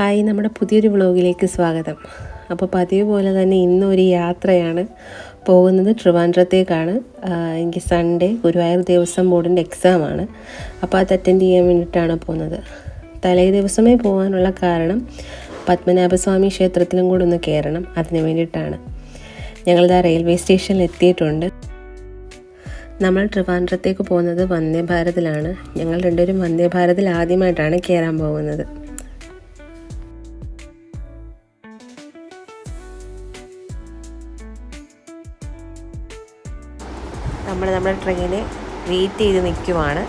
Hi നമ്മുടെ പുതിയൊരു വ്ളോഗിലേക്ക് സ്വാഗതം. അപ്പോൾ പതിവ് പോലെ തന്നെ ഇന്നൊരു യാത്രയാണ് പോകുന്നത് ട്രിവാൻഡ്രത്തേക്കാണ്. എനിക്ക് സൺഡേ ഗുരുവായൂർ ദേവസ്വം ബോർഡിന്റെ എക്സാമാണ് അപ്പോൾ അത് അറ്റൻഡ് ചെയ്യാൻ വേണ്ടിയിട്ടാണ് പോകുന്നത്. തലേ ദിവസമേ പോകാനുള്ള കാരണം പത്മനാഭസ്വാമി ക്ഷേത്രത്തിലും കൂടെ ഒന്ന് കയറണം. അതിന് വേണ്ടിയിട്ടാണ്. ഞങ്ങളിതാ റെയിൽവേ സ്റ്റേഷനിൽ എത്തിയിട്ടുണ്ട്. നമ്മൾ ട്രിവാൻഡ്രത്തേക്ക് പോകുന്നത് വന്ദേ ഭാരതിലാണ് ഞങ്ങൾ രണ്ടുപേരും വന്ദേ ഭാരതിൽ ആദ്യമായിട്ടാണ് കയറാൻ പോകുന്നത്. നമ്മൾ നമ്മുടെ ട്രെയിനെ വെയിറ്റ് ചെയ്ത് നിൽക്കുവാണ്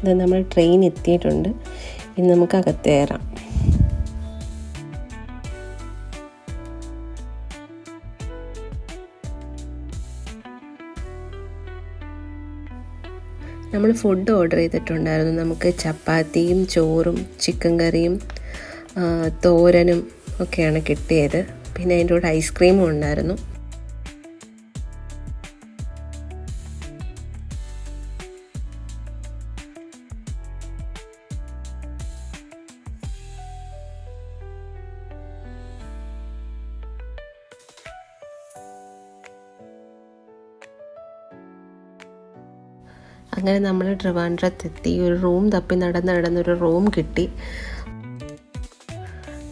ഇത് നമ്മൾ ട്രെയിൻ എത്തിയിട്ടുണ്ട്. ഇനി നമുക്ക് അകത്ത് കയറാം നമ്മൾ ഫുഡ് ഓർഡർ ചെയ്തിട്ടുണ്ടായിരുന്നു. നമുക്ക് ചപ്പാത്തിയും ചോറും ചിക്കൻ കറിയും തോരനും ഒക്കെയാണ് കിട്ടിയത്. പിന്നെ അതിന്റെ കൂടെ ഐസ്ക്രീമും ഉണ്ടായിരുന്നു. അങ്ങനെ നമ്മൾ ട്രിവാൻഡ്രത്തെത്തി ഒരു റൂം തപ്പി നടന്ന് നടന്നൊരു റൂം കിട്ടി.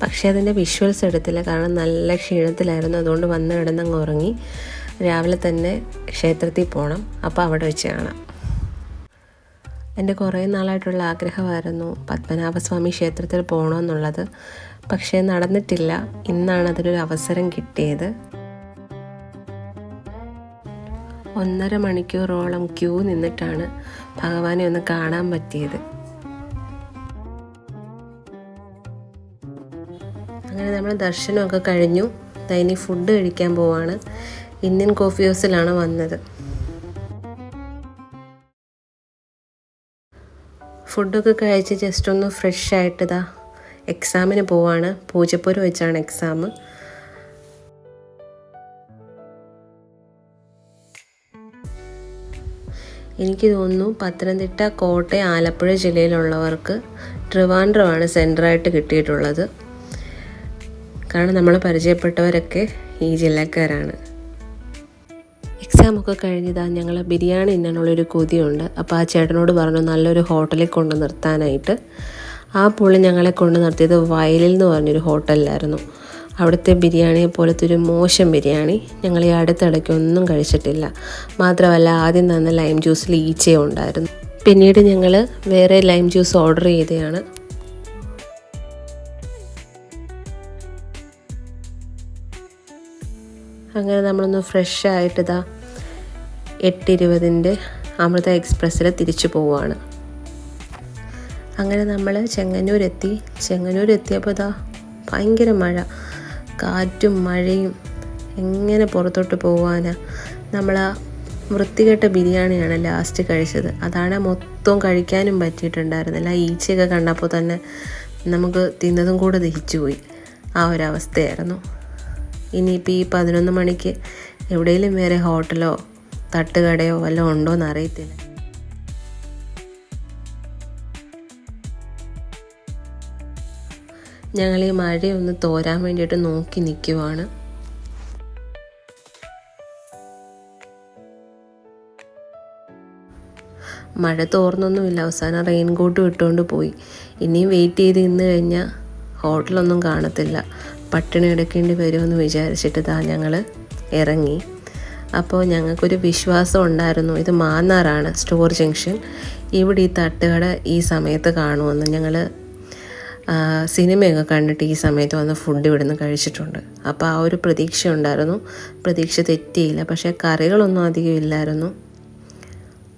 പക്ഷേ അതിന്റെ വിഷ്വൽസ് എടുത്തില്ല. കാരണം നല്ല ക്ഷീണത്തിലായിരുന്നു. അതുകൊണ്ട് വന്ന് കിടന്നങ്ങ് ഉറങ്ങി. രാവിലെ തന്നെ ക്ഷേത്രത്തിൽ പോകണം അപ്പോൾ അവിടെ വെച്ച് കാണാം. എന്റെ കുറേ നാളായിട്ടുള്ള ആഗ്രഹമായിരുന്നു പത്മനാഭസ്വാമി ക്ഷേത്രത്തിൽ പോകണമെന്നുള്ളത് പക്ഷേ നടന്നിട്ടില്ല. ഇന്നാണ് അതിലൊരു അവസരം കിട്ടിയത്. ഒന്നര മണിക്കൂറോളം ക്യൂ നിന്നിട്ടാണ് ഭഗവാനെ ഒന്ന് കാണാൻ പറ്റിയത്. അങ്ങനെ നമ്മൾ ദർശനമൊക്കെ കഴിഞ്ഞു. ഇനി ഫുഡ് കഴിക്കാൻ പോവാണ്. ഇന്ത്യൻ കോഫി ഹൗസിലാണ് വന്നത്. ഫുഡൊക്കെ കഴിച്ച് ജസ്റ്റ് ഒന്ന് ഫ്രഷ് ആയിട്ട് ഇതാ എക്സാമിന് പോവാണ്. പൂജപ്പുരം വെച്ചാണ് എക്സാം എനിക്ക് തോന്നുന്നു പത്തനംതിട്ട കോട്ടയം ആലപ്പുഴ ജില്ലയിലുള്ളവർക്ക് ട്രിവാൻഡ്രമാണ് സെന്ററായിട്ട് കിട്ടിയിട്ടുള്ളത്. കാരണം നമ്മൾ പരിചയപ്പെട്ടവരൊക്കെ ഈ ജില്ലക്കാരാണ്. എക്സാം ഒക്കെ കഴിഞ്ഞതാ ഞങ്ങൾ ബിരിയാണി തിന്നാനുള്ളൊരു കൊതിയുണ്ട്. അപ്പോൾ ആ ചേട്ടനോട് പറഞ്ഞു നല്ലൊരു ഹോട്ടലിൽ കൊണ്ട് നിർത്താനായിട്ട്. ആ പുള്ളി ഞങ്ങളെ കൊണ്ട് നിർത്തിയത് വയലിൽ എന്ന് പറഞ്ഞൊരു ഹോട്ടലിലായിരുന്നു. അവിടുത്തെ ബിരിയാണിയെ പോലത്തെ ഒരു മോശം ബിരിയാണി ഞങ്ങൾ ഈ അടുത്തിടയ്ക്ക് ഒന്നും കഴിച്ചിട്ടില്ല. മാത്രമല്ല ആദ്യം തന്ന ലൈം ജ്യൂസിൽ ഈച്ചയും ഉണ്ടായിരുന്നു. പിന്നീട് ഞങ്ങൾ വേറെ ലൈം ജ്യൂസ് ഓർഡർ ചെയ്തതാണ് അങ്ങനെ നമ്മളൊന്ന് ഫ്രഷ് ആയിട്ട് ഇതാ എട്ടിരുപതിന്റെ അമൃത എക്സ്പ്രസ്സിൽ തിരിച്ചു പോവുകയാണ് അങ്ങനെ നമ്മൾ ചെങ്ങന്നൂരെത്തി. ചെങ്ങന്നൂരെത്തിയപ്പോൾ ഇതാ ഭയങ്കര മഴ. കാറ്റും മഴയും എങ്ങനെ പുറത്തോട്ട് പോകാനാണ് നമ്മൾ ആ വൃത്തികെട്ട ബിരിയാണിയാണ് ലാസ്റ്റ് കഴിച്ചത്. അതാണ് മൊത്തം കഴിക്കാനും പറ്റിയിട്ടുണ്ടായിരുന്നില്ല ഈച്ചയൊക്കെ കണ്ടപ്പോൾ തന്നെ നമുക്ക് തിന്നതും കൂടെ ദഹിച്ചു പോയി. ആ ഒരവസ്ഥയായിരുന്നു. ഇനിയിപ്പോൾ ഈ പതിനൊന്ന് മണിക്ക് എവിടെയെങ്കിലും വേറെ ഹോട്ടലോ തട്ടുകടയോ വല്ലതും ഉണ്ടോ എന്ന് അറിയത്തില്ല. ഞങ്ങൾ ഈ മഴയൊന്ന് തോരാൻ വേണ്ടിയിട്ട് നോക്കി നിൽക്കുവാണ്. മഴ തോർന്നൊന്നുമില്ല. അവസാനം റെയിൻ കോട്ട് ഇട്ടുകൊണ്ട് പോയി. ഇനിയും വെയിറ്റ് ചെയ്ത് ഇന്ന് കഴിഞ്ഞാൽ ഹോട്ടലൊന്നും കാണത്തില്ല. പട്ടിണി എടുക്കേണ്ടി വരുമെന്ന് വിചാരിച്ചിട്ട് താ ഞങ്ങൾ ഇറങ്ങി. അപ്പോൾ ഞങ്ങൾക്കൊരു വിശ്വാസം ഉണ്ടായിരുന്നു. ഇത് മാന്നാറാണ് സ്റ്റോർ ജംഗ്ഷൻ. ഇവിടെ ഈ തട്ടുകട ഈ സമയത്ത് കാണുമെന്ന് ഞങ്ങൾ സിനിമയൊക്കെ കണ്ടിട്ട് ഈ സമയത്ത് വന്ന് ഫുഡ് ഇവിടുന്ന് കഴിച്ചിട്ടുണ്ട്. അപ്പോൾ ആ ഒരു പ്രതീക്ഷ ഉണ്ടായിരുന്നു പ്രതീക്ഷ തെറ്റിയില്ല. പക്ഷേ കറികളൊന്നും അധികം ഇല്ലായിരുന്നു.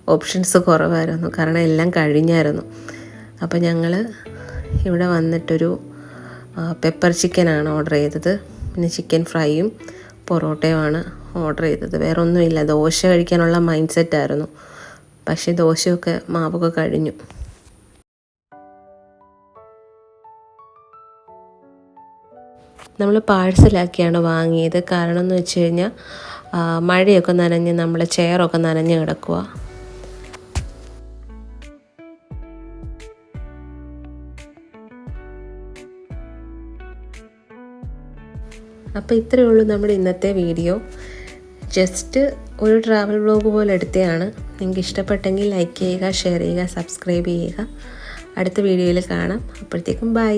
ഓപ്ഷൻസ് കുറവായിരുന്നു. കാരണം എല്ലാം കഴിഞ്ഞായിരുന്നു. അപ്പോൾ ഞങ്ങൾ ഇവിടെ വന്നിട്ടൊരു പെപ്പർ ചിക്കനാണ് ഓർഡർ ചെയ്തത്. പിന്നെ ചിക്കൻ ഫ്രൈയും പൊറോട്ടയുമാണ് ഓർഡർ ചെയ്തത്. വേറെ ഒന്നുമില്ല. ദോശ കഴിക്കാനുള്ള മൈൻഡ് സെറ്റായിരുന്നു പക്ഷേ ദോശയൊക്കെ മാവൊക്കെ കഴിഞ്ഞു. നമ്മൾ പാഴ്സലാക്കിയാണ് വാങ്ങിയത്. കാരണം എന്ന് വെച്ച് കഴിഞ്ഞാൽ മഴയൊക്കെ നനഞ്ഞ് നമ്മളെ ചെയറൊക്കെ നനഞ്ഞ് കിടക്കുക അപ്പോൾ ഇത്രയേ ഉള്ളൂ നമ്മുടെ ഇന്നത്തെ വീഡിയോ. ജസ്റ്റ് ഒരു ട്രാവൽ വ്ലോഗ് പോലെ എടുത്തതാണ് നിങ്ങൾക്ക് ഇഷ്ടപ്പെട്ടെങ്കിൽ ലൈക്ക് ചെയ്യുക ഷെയർ ചെയ്യുക സബ്സ്ക്രൈബ് ചെയ്യുക. അടുത്ത വീഡിയോയിൽ കാണാം. അപ്പോഴത്തേക്കും ബൈ.